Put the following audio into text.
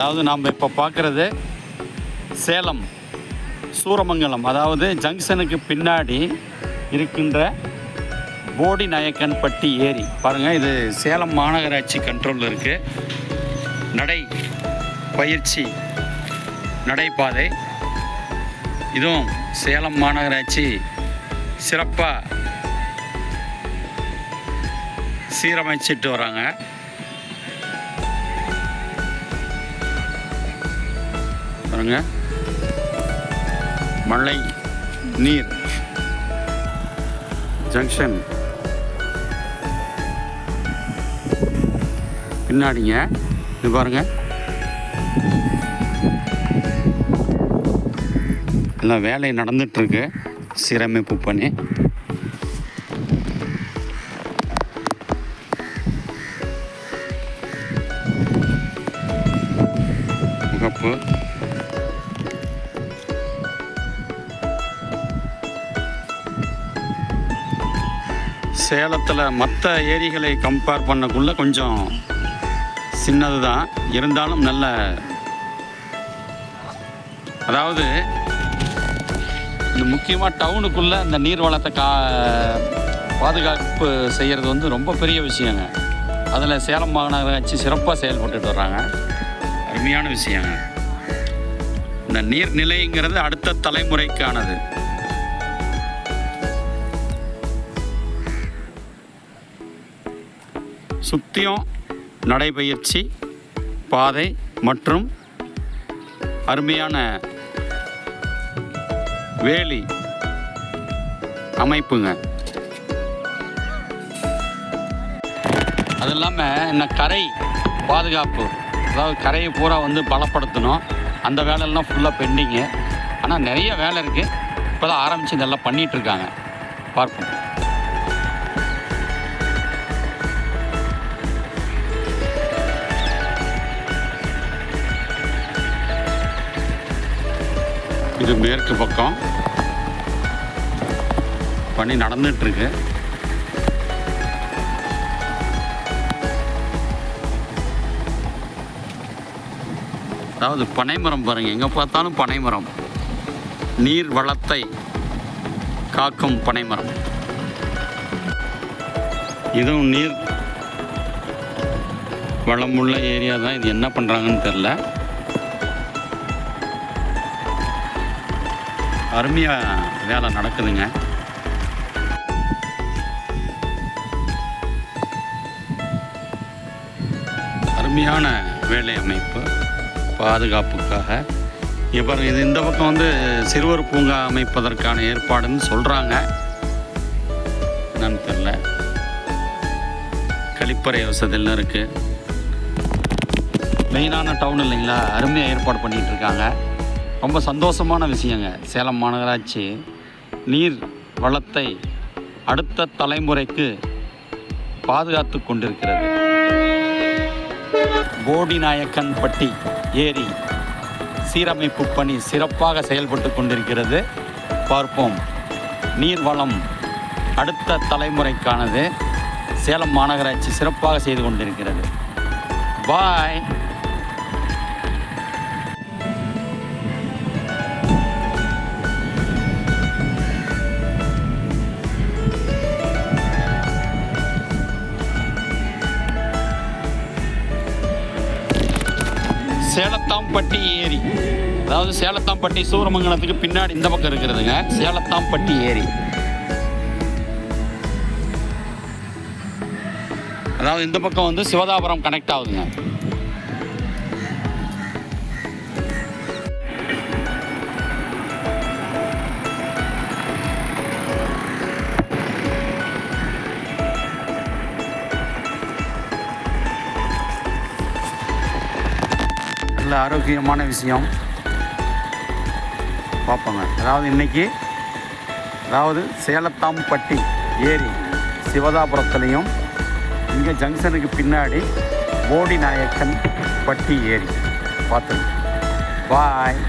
அதாவது நாம் இப்போ பார்க்குறது சேலம் சூரமங்கலம். அதாவது ஜங்ஷனுக்கு பின்னாடி இருக்கின்ற போடி நாயக்கன்பட்டி ஏரி. பாருங்கள் இது சேலம் மாநகராட்சி கண்ட்ரோலில் இருக்குது நடை பயிற்சி நடைபாதை. இதுவும் சேலம் மாநகராட்சி சிறப்பாக சீரமைச்சிட்டு வராங்க. பாருங்க. மழை நீர் ஜங்ஷன் பின்னாடிங்க. இது பாருங்க. எல்லாம் வேலை நடந்துட்டுருக்கு சீரமைப்பு பண்ணி சேலத்தில் மற்ற ஏரிகளை கம்பேர் பண்ணக்குள்ளே கொஞ்சம் சின்னது தான் இருந்தாலும் நல்ல அதாவது இந்த முக்கியமாக டவுனுக்குள்ளே இந்த நீர் வளத்தை கா பாதுகாப்பு செய்கிறது வந்து ரொம்ப பெரிய விஷயங்க. அதில் சேலம் மாநகராட்சி சிறப்பாக செயல்பட்டுட்டு வர்றாங்க. அருமையான விஷயங்க. இந்த நீர்நிலைங்கிறது அடுத்த தலைமுறைக்கானது. சுத்தியும் நடைபயிற்சி பாதை மற்றும் அருமையான வேலி அமைப்புங்க. அது இல்லாமல் இந்த கரை பாதுகாப்பு அதாவது கரையை பூரா வந்து பலப்படுத்தணும். அந்த வேலையெல்லாம் ஃபுல்லாக பெண்டிங்கு ஆனால் நிறைய வேலை இருக்குது இப்போ தான் ஆரம்பித்து இதெல்லாம் பண்ணிகிட்டு இருக்காங்க. பார்ப்போம். இது மேற்கு பக்கம். பணி நடந்துட்டு இருக்கு அதாவது பனைமரம் பாருங்க எங்கே பார்த்தாலும் பனைமரம். நீர் வளத்தை காக்கும் பனைமரம். இதுவும் நீர் வளமுள்ள ஏரியா தான். இது என்ன பண்ணுறாங்கன்னு தெரில அருமையாக வேலை நடக்குதுங்க. அருமையான வேலை அமைப்பு பாதுகாப்புக்காக. இங்க இது இந்த பக்கம் வந்து சிறுவர் பூங்கா அமைப்பதற்கான ஏற்பாடுன்னு சொல்கிறாங்க என்னன்னு தெரில கழிப்பறை வசதியெல்லாம் இருக்குது மெயினான டவுன் இல்லைங்களா? அருமையாக ஏற்பாடு பண்ணிகிட்டு இருக்காங்க. ரொம்ப சந்தோஷமான விஷயங்க. சேலம் மாநகராட்சி நீர் வளத்தை அடுத்த தலைமுறைக்கு பாதுகாத்து கொண்டிருக்கிறது. போடிநாயக்கன்பட்டி ஏரி சீரமைப்பு பணி சிறப்பாக செயல்பட்டு கொண்டிருக்கிறது. பார்ப்போம். நீர் வளம் அடுத்த தலைமுறைக்கானது. சேலம் மாநகராட்சி சிறப்பாக செய்து கொண்டிருக்கிறது. பாய் சேலத்தாம்பட்டி ஏரி. அதாவது சேலத்தாம்பட்டி சூரமங்கலத்துக்கு பின்னாடி இந்த பக்கம் இருக்கிறதுங்க சேலத்தாம்பட்டி ஏரி. அதாவது இந்த பக்கம் வந்து சிவதாபுரம் கனெக்ட் ஆகுதுங்க. நல்ல ஆரோக்கியமான விஷயம். பார்ப்போங்க. அதாவது இன்னைக்கு அதாவது சேலத்தாம்பட்டி ஏரி சிவதாபுரத்துலேயும் இங்கே ஜங்ஷனுக்கு பின்னாடி போடி நாயக்கன் பட்டி ஏரி. பார்த்துங்க. பாய்